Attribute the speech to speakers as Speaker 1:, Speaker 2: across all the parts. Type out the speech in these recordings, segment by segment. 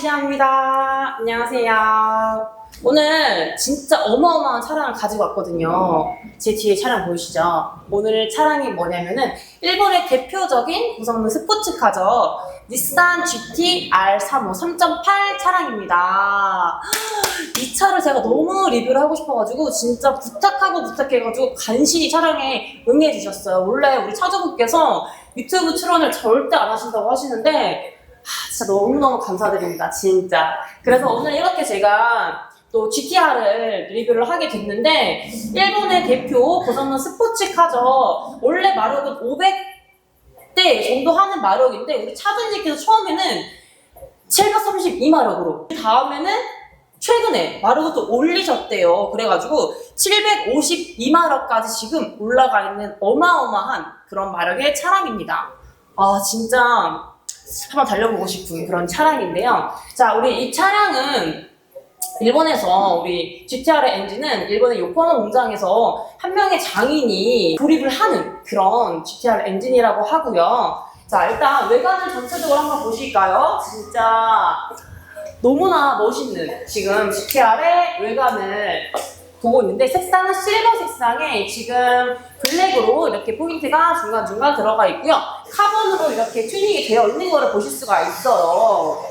Speaker 1: 시아입니다. 안녕하세요. 오늘 진짜 어마어마한 차량을 가지고 왔거든요. 제 뒤에 차량 보이시죠? 오늘 차량이 뭐냐면은 일본의 대표적인 고성능 스포츠카죠. 닛산 GT R35 3.8 차량입니다. 이 차를 제가 너무 리뷰를 하고 싶어가지고 진짜 부탁하고 부탁해가지고 간신히 촬영에 응해주셨어요. 원래 우리 차주분께서 유튜브 출연을 절대 안 하신다고 하시는데 하, 진짜 너무너무 감사드립니다. 진짜. 그래서 오늘 이렇게 제가 또 GTR을 리뷰를 하게 됐는데 일본의 대표 고성능 스포츠카죠. 원래 마력은 500대 정도 하는 마력인데 우리 차주님께서 처음에는 732마력으로 그 다음에는 최근에 마력을 또 올리셨대요. 그래가지고 752마력까지 지금 올라가 있는 어마어마한 그런 마력의 차량입니다. 아 진짜 한번 달려보고 싶은 그런 차량인데요. 자 우리 이 차량은 일본에서 우리 GTR의 엔진은 일본의 요코하마 공장에서 한 명의 장인이 조립을 하는 그런 GTR 엔진이라고 하고요. 자, 일단 외관을 전체적으로 한번 보실까요? 진짜 너무나 멋있는 지금 GTR의 외관을 보고 있는데 색상은 실버 색상에 지금 블랙으로 이렇게 포인트가 중간중간 들어가 있고요. 카본으로 이렇게 튜닝이 되어 있는 거를 보실 수가 있어요.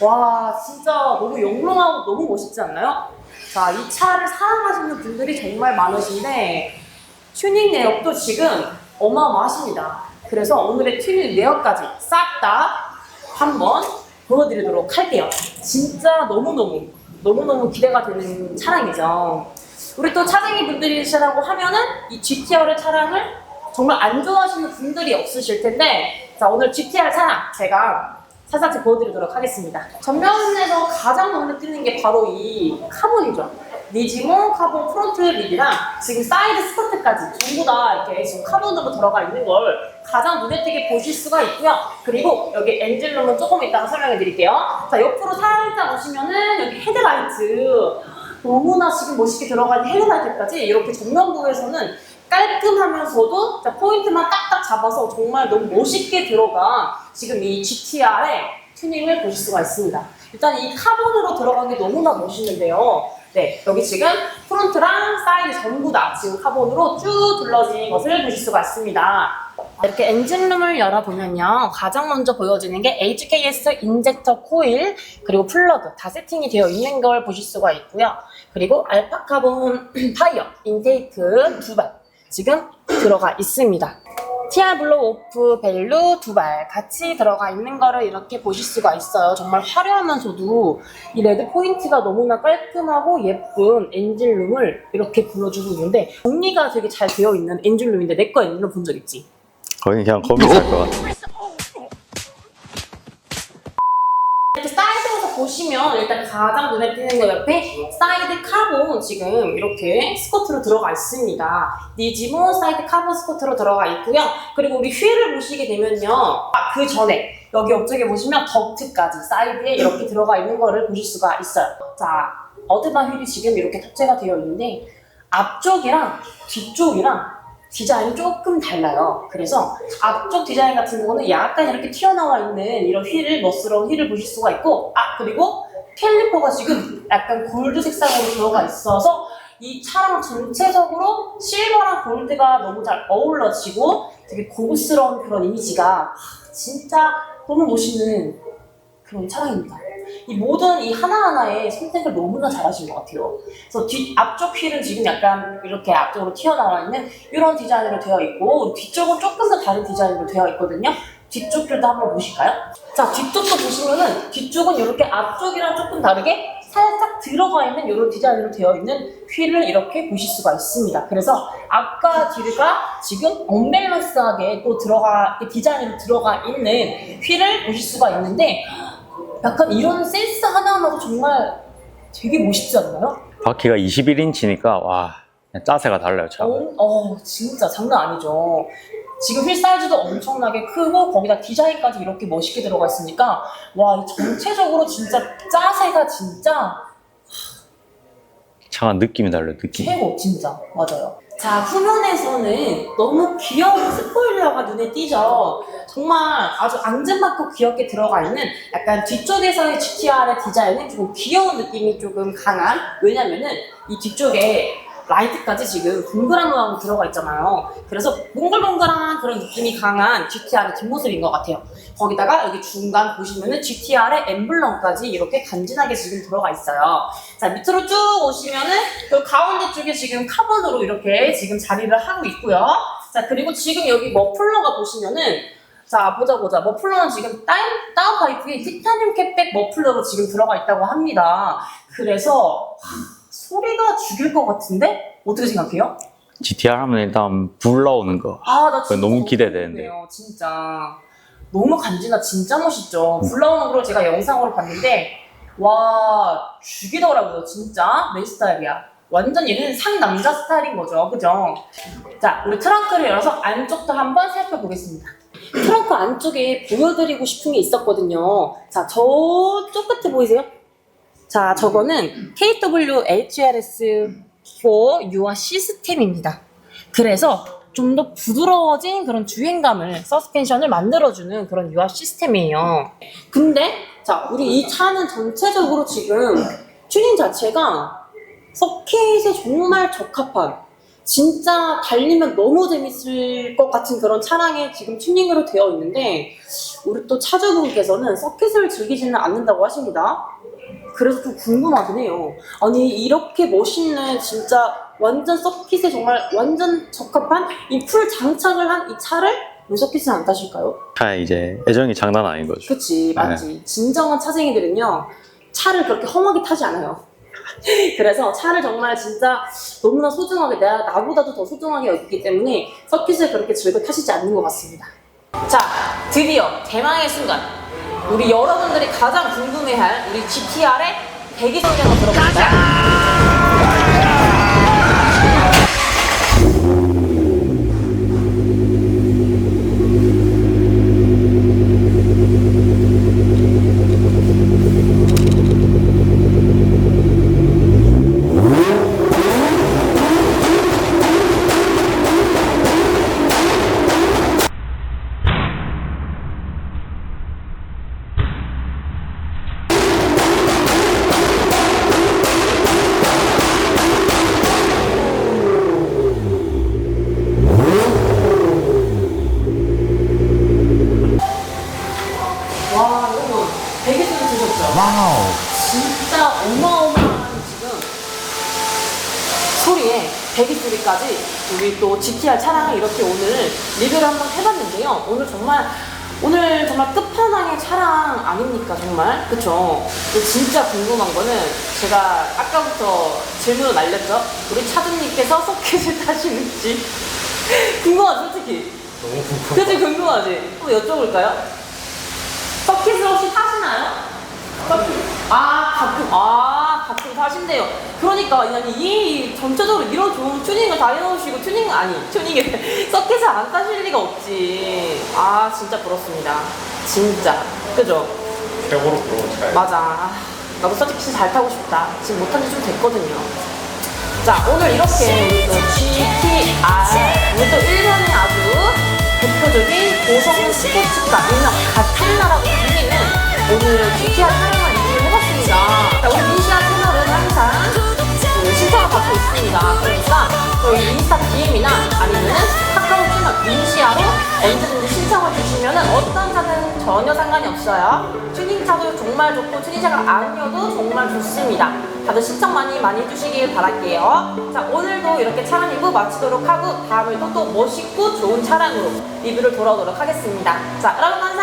Speaker 1: 와 진짜 너무 영롱하고 너무 멋있지 않나요? 자, 이 차를 사랑하시는 분들이 정말 많으신데 튜닝 내역도 지금 어마어마하십니다. 그래서 오늘의 튜닝 내역까지 싹 다 한번 보여드리도록 할게요. 진짜 너무너무 너무너무 기대가 되는 차량이죠. 우리 또 차쟁이 분들이시라고 하면은 이 GTR 차량을 정말 안 좋아하시는 분들이 없으실 텐데 자 오늘 GTR 차량 제가 살짝 보여드리도록 하겠습니다. 전면에서 가장 눈에 띄는 게 바로 이 카본이죠. 니지모 카본 프론트 립이랑 지금 사이드 스커트까지 전부 다 이렇게 지금 카본으로 들어가 있는 걸 가장 눈에 띄게 보실 수가 있고요. 그리고 여기 엔진룸은 조금 이따가 설명해 드릴게요. 자, 옆으로 살짝 오시면은 여기 헤드라이트 너무나 지금 멋있게 들어가 있는 헤드라이트까지 이렇게 정면부에서는 깔끔하면서도 자, 포인트만 딱딱 잡아서 정말 너무 멋있게 들어가 지금 이 GTR의 튜닝을 보실 수가 있습니다. 일단 이 카본으로 들어간 게 너무나 멋있는데요. 네, 여기 지금 프론트랑 사이드 전부 다 지금 카본으로 쭉 둘러진 것을 보실 수가 있습니다. 이렇게 엔진룸을 열어보면요. 가장 먼저 보여지는 게 HKS 인젝터 코일, 그리고 플러그 다 세팅이 되어 있는 걸 보실 수가 있고요. 그리고 알파카본 타이어, 인테이크 두 발 지금 들어가 있습니다. TR 블로 오프 벨루 두 발 같이 들어가 있는 거를 이렇게 보실 수가 있어요. 정말 화려하면서도 이 레드 포인트가 너무나 깔끔하고 예쁜 엔진룸을 이렇게 불러주고 있는데 정리가 되게 잘 되어 있는 엔진룸인데 내 거 엔진룸 본 적 있지?
Speaker 2: 거의 그냥 거미 살것 같아.
Speaker 1: 이렇게 사이드에서 보시면 일단 가장 눈에 띄는 거 옆에 사이드 카본 지금 이렇게 스커트로 들어가 있습니다. 니지모 사이드 카본 스커트로 들어가 있고요. 그리고 우리 휠을 보시게 되면요. 아, 그 전에 여기 옆쪽에 보시면 덕트까지 사이드에 이렇게 들어가 있는 거를 보실 수가 있어요. 자, 어드바 휠이 지금 이렇게 탑재가 되어 있는데 앞쪽이랑 뒤쪽이랑 디자인이 조금 달라요. 그래서 앞쪽 디자인 같은 경우는 약간 이렇게 튀어나와 있는 이런 휠을 멋스러운 휠을 보실 수가 있고 아 그리고 캘리퍼가 지금 약간 골드 색상으로 들어가 있어서 이 차량 전체적으로 실버랑 골드가 너무 잘 어우러지고 되게 고급스러운 그런 이미지가 하, 진짜 너무 멋있는 그런 차량입니다. 이 모든 이 하나하나의 선택을 너무나 잘하신 것 같아요. 그래서 뒤 앞쪽 휠은 지금 약간 이렇게 앞쪽으로 튀어나와 있는 이런 디자인으로 되어 있고 뒤쪽은 조금 더 다른 디자인으로 되어 있거든요. 뒤쪽 휠도 한번 보실까요? 자 뒤쪽도 보시면은 뒤쪽은 이렇게 앞쪽이랑 조금 다르게 살짝 들어가 있는 이런 디자인으로 되어 있는 휠을 이렇게 보실 수가 있습니다. 그래서 앞과 뒤가 지금 언밸런스하게 또 들어가 디자인으로 들어가 있는 휠을 보실 수가 있는데 약간 이런 센스 하나하나도 정말 되게 멋있지 않나요?
Speaker 2: 바퀴가 21인치니까 와 그냥 짜세가 달라요 차.
Speaker 1: 어, 어, 진짜 장난 아니죠. 지금 휠 사이즈도 엄청나게 크고 거기다 디자인까지 이렇게 멋있게 들어가 있으니까 와, 이 전체적으로 진짜 짜세가 진짜
Speaker 2: 차가 느낌이 달라요, 느낌.
Speaker 1: 최고 진짜 맞아요. 자 후면에서는 너무 귀여운 스포일러가 눈에 띄죠. 정말 아주 앙증맞고 귀엽게 들어가 있는 약간 뒤쪽에서의 GTR의 디자인은 조금 귀여운 느낌이 조금 강한 왜냐면은 이 뒤쪽에 라이트까지 지금 동그란 모양으로 들어가 있잖아요. 그래서 몽글몽글한 그런 느낌이 강한 GTR의 뒷모습인 것 같아요. 거기다가 여기 중간 보시면은 GTR의 엠블럼까지 이렇게 간지나게 지금 들어가 있어요. 자 밑으로 쭉 오시면은 그 가운데 쪽에 지금 카본으로 이렇게 지금 자리를 하고 있고요. 자 그리고 지금 여기 머플러가 보시면은 자 보자 보자 머플러는 지금 다운 다운 파이프에 티타늄 캡백 머플러로 지금 들어가 있다고 합니다. 그래서 하, 소리가 죽일 것 같은데 어떻게 생각해요?
Speaker 2: GTR 하면 일단 불 나오는 거.
Speaker 1: 아 나 진짜
Speaker 2: 너무 기대되는데.
Speaker 1: 궁금해요, 진짜 너무 간지나 진짜 멋있죠. 불 나오는 걸 제가 영상으로 봤는데 와 죽이더라고요 진짜 내 스타일이야. 완전 얘는 상남자 스타일인 거죠, 그죠? 자, 우리 트렁크를 열어서 안쪽도 한번 살펴보겠습니다. 트렁크 안쪽에 보여드리고 싶은 게 있었거든요. 자, 저쪽 끝에 보이세요? 자, 저거는 KWHRS4 유아 시스템입니다. 그래서 좀 더 부드러워진 그런 주행감을 서스펜션을 만들어주는 그런 유압 시스템이에요. 근데 자 우리 이 차는 전체적으로 지금 튜닝 자체가 서킷에 정말 적합한 진짜 달리면 너무 재밌을 것 같은 그런 차량의 지금 튜닝으로 되어 있는데 우리 또 차주분께서는 서킷을 즐기지는 않는다고 하십니다. 그래서 좀 궁금하긴 해요. 아니 이렇게 멋있는 진짜 완전 서킷에 정말 완전 적합한 이 풀 장착을 한 이 차를 왜 서킷을 안 타실까요?
Speaker 2: 차에 이제 애정이 장난 아닌 거죠.
Speaker 1: 그치 맞지. 진정한 차쟁이들은요 차를 그렇게 험하게 타지 않아요. 그래서 차를 정말 진짜 너무나 소중하게 내가 나보다도 더 소중하게 여기기 때문에 서킷을 그렇게 즐겨 타시지 않는 것 같습니다. 자 드디어 대망의 순간 우리 여러분들이 가장 궁금해할 우리 GTR의 배기 성능을 들어볼까요?
Speaker 2: 와우.
Speaker 1: 진짜 어마어마한 지금 소리에 배기 소리까지 우리 또 GTR 차량을 이렇게 오늘 리뷰를 한번 해봤는데요. 오늘 정말 오늘 정말 끝판왕의 차량 아닙니까 정말 그쵸? 근데 진짜 궁금한 거는 제가 아까부터 질문을 날렸죠. 우리 차주님께서 서킷을 타시는지 궁금하죠 솔직히.
Speaker 2: 너무 궁금.
Speaker 1: 그치 궁금하지? 한번 여쭤볼까요? 서킷을 혹시 타시나요? 아 가끔 아 가끔 타신대요. 그러니까 아니 이 전체적으로 이런 좋은 튜닝을 다 해놓으시고 튜닝 아니 튜닝에 서킷을 안 타실 리가 없지. 아 진짜 부럽습니다. 진짜 그죠?
Speaker 2: 최고로 부러운 차예요.
Speaker 1: 맞아. 아, 나도 서킷을 잘 타고 싶다. 지금 못한 지 좀 됐거든요. 자, 오늘 이렇게 우리 또 GTR, 우리 또 일본의 아주 대표적인 고성 스포츠카, 일명 가틀라라고 불리는 오늘 GTR 있습니다. 그러니까 저희 인스타 DM이나 아니면은 카카오 채널 민시아로 언제든지 신청을 주시면 어떤 차든 전혀 상관이 없어요. 튜닝차도 정말 좋고 튜닝차가 아니어도 정말 좋습니다. 다들 신청 많이 많이 해주시길 바랄게요. 자 오늘도 이렇게 차량 리뷰 마치도록 하고 다음에 또또 멋있고 좋은 차량으로 리뷰를 돌아오도록 하겠습니다. 자 여러분